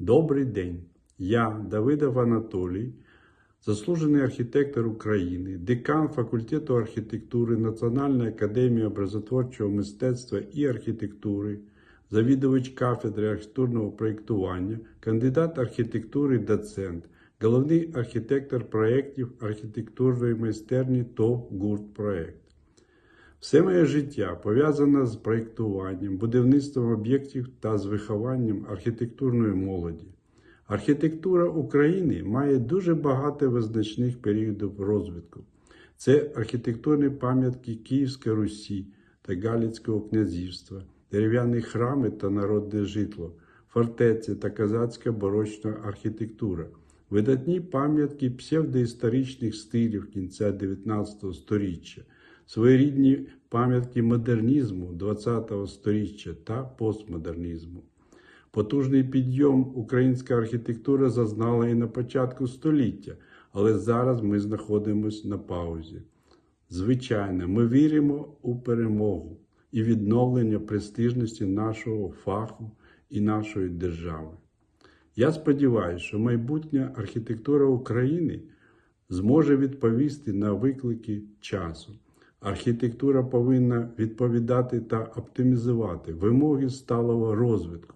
Добрий день. Я Давидов Анатолій, заслужений архітектор України, декан факультету архітектури Національної академії образотворчого мистецтва і архітектури, завідувач кафедри архітектурного проєктування, кандидат архітектури, доцент, головний архітектор проєктів архітектурної майстерні ТОВ ГУРТ Проєкт. Все моє життя пов'язане з проєктуванням, будівництвом об'єктів та з вихованням архітектурної молоді. Архітектура України має дуже багато визначних періодів розвитку. Це архітектурні пам'ятки Київської Русі та Галицького князівства, дерев'яні храми та народне житло, фортеці та козацька барочна архітектура, видатні пам'ятки псевдоісторичних стилів кінця 19 століття, своєрідні пам'ятки модернізму ХХ століття та постмодернізму. Потужний підйом українська архітектура зазнала і на початку століття, але зараз ми знаходимося на паузі. Звичайно, ми віримо у перемогу і відновлення престижності нашого фаху і нашої держави. Я сподіваюся, що майбутня архітектура України зможе відповісти на виклики часу. Архітектура повинна відповідати та оптимізувати вимоги сталого розвитку.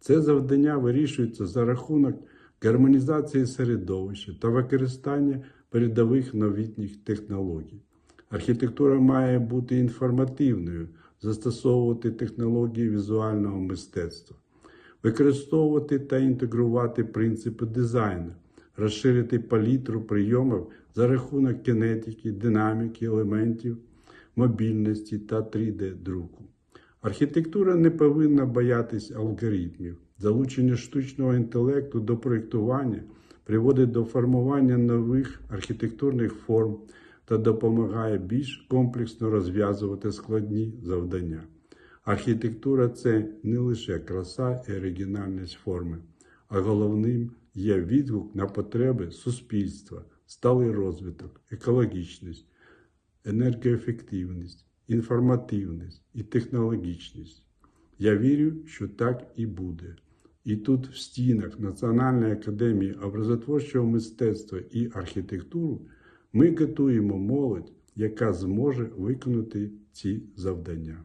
Це завдання вирішується за рахунок гармонізації середовища та використання передових новітніх технологій. Архітектура має бути інформативною, застосовувати технології візуального мистецтва, використовувати та інтегрувати принципи дизайну, розширити палітру прийомів за рахунок кінетики, динаміки, елементів, мобільності та 3D-друку. Архітектура не повинна боятись алгоритмів. Залучення штучного інтелекту до проєктування приводить до формування нових архітектурних форм та допомагає більш комплексно розв'язувати складні завдання. Архітектура це не лише краса і оригінальність форми, а головним є відгук на потреби суспільства, сталий розвиток, екологічність, енергоефективність, інформативність і технологічність. Я вірю, що так і буде. І тут, в стінах Національної академії образотворчого мистецтва і архітектури, ми готуємо молодь, яка зможе виконати ці завдання.